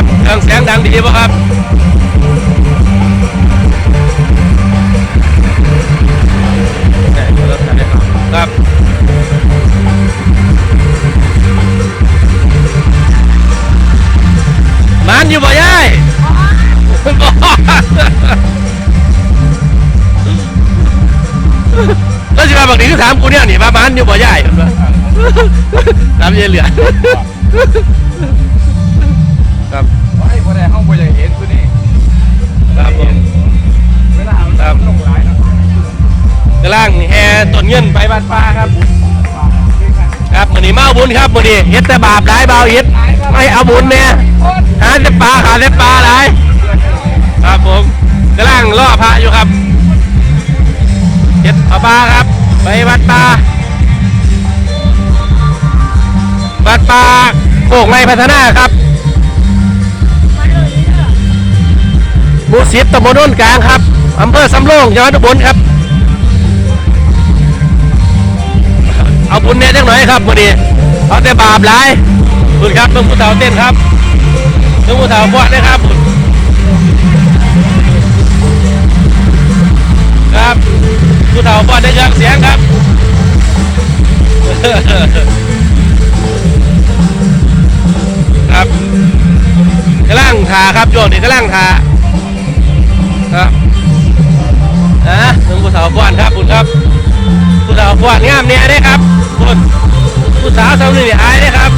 ครับเครื่องเสียงดังดีป่ะครับครับมันอยู่บ่ยายก็จะมาบอกนี้ก็ถามกูเนี่ยนี่ว่ามันอยู่บ่ยายถามยายเหลือ ต้นเงินไปบ้านป้าครับ ครับมือนี้มาเอาบุญครับมือนี้เฮ็ดแต่บาปหลายเบาเฮ็ดไม่เอาบุญเนี่ยหาแต่ปลาหาแต่ปลาหลายครับผมกำลังล่อพระอยู่ครับเฮ็ดเอาปลาครับ ไปวัดป่าวัดป่าโป่งไรพัฒนาครับหมู่สิบตำบลโนนกลางครับอำเภอสำโรงจังหวัดอุบลครับ เอาบุญเนี่ยจังหน่อยครับวันนี้เอาแต่บาปหลายคุณครับต้องผู้เฒ่าเต้นครับต้องผู้เฒ่าบวชนะครับครับผู้เฒ่าบวชได้ยินเสียงครับครับกำลังทาครับโยนนี่กำลังทาครับนะต้องผู้เฒ่าบวชครับคุณครับผู้สาวฟวดงามเนี่ยได้ครับ ผู้สาวสาวนี่อายนะครับ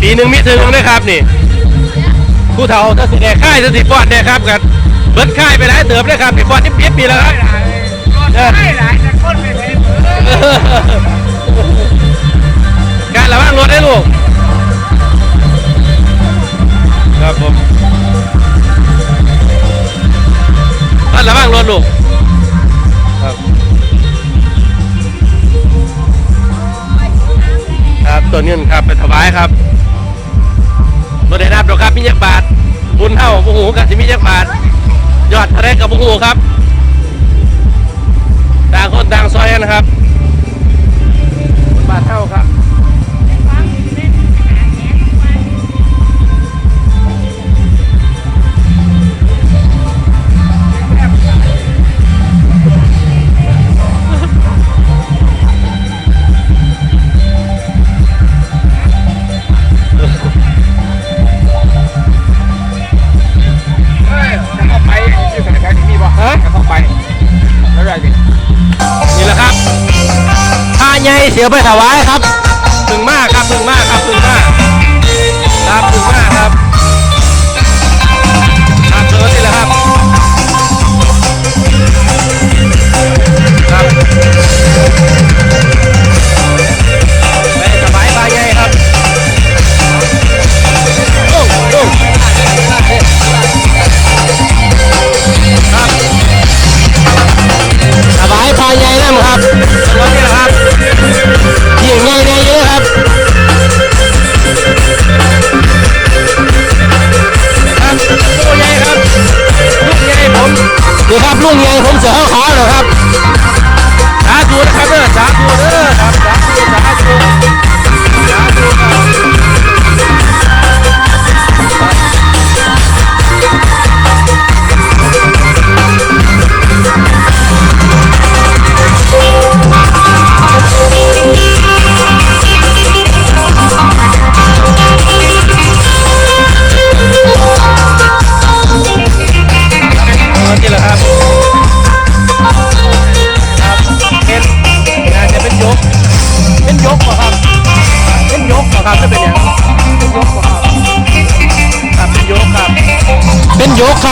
ปีหนึ่งมีถึงนะครับนี่ผู้เฒ่าถ้าสิแดกค่ายถ้าสิปอดเนี่ยครับกันเบิดค่ายไปหลายเติบเลยครับสิปอดนี่เปียบปีแล้วครับได้หลายแต่คนไม่เห็นการระวังรถได้ลูกครับผมการระวังรถลูกครับครับตัวเงินครับไปถวายครับ รถได้รับดอกครับมีจักบาทบุญเท่าบุหูกับสิมีจักบาทยอดทะเลกับบุหูครับต่างคนต่างซอยกันนะครับบาทเท่าครับ ใหญ่เสียไปถวายครับถึงมากครับถึงมาก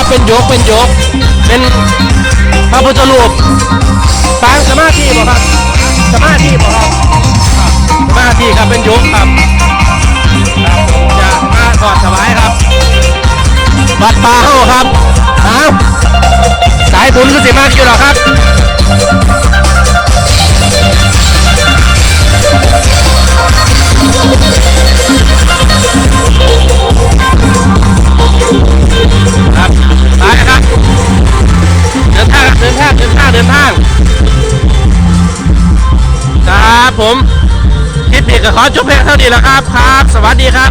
เป็นยกเป็นยกเป็นยก เป็นพระพุทธรูปปางสมาธิบ่ครับ สมาธิบ่ครับสมาธิครับเป็นยกครับจะมาถอดถวายครับวัดป่าเฮาครับอ้าวสายบุญก็สิมากอยู่หรอครับ ขอจบเพียงเท่านี้แล้วครับครับ สวัสดีครับ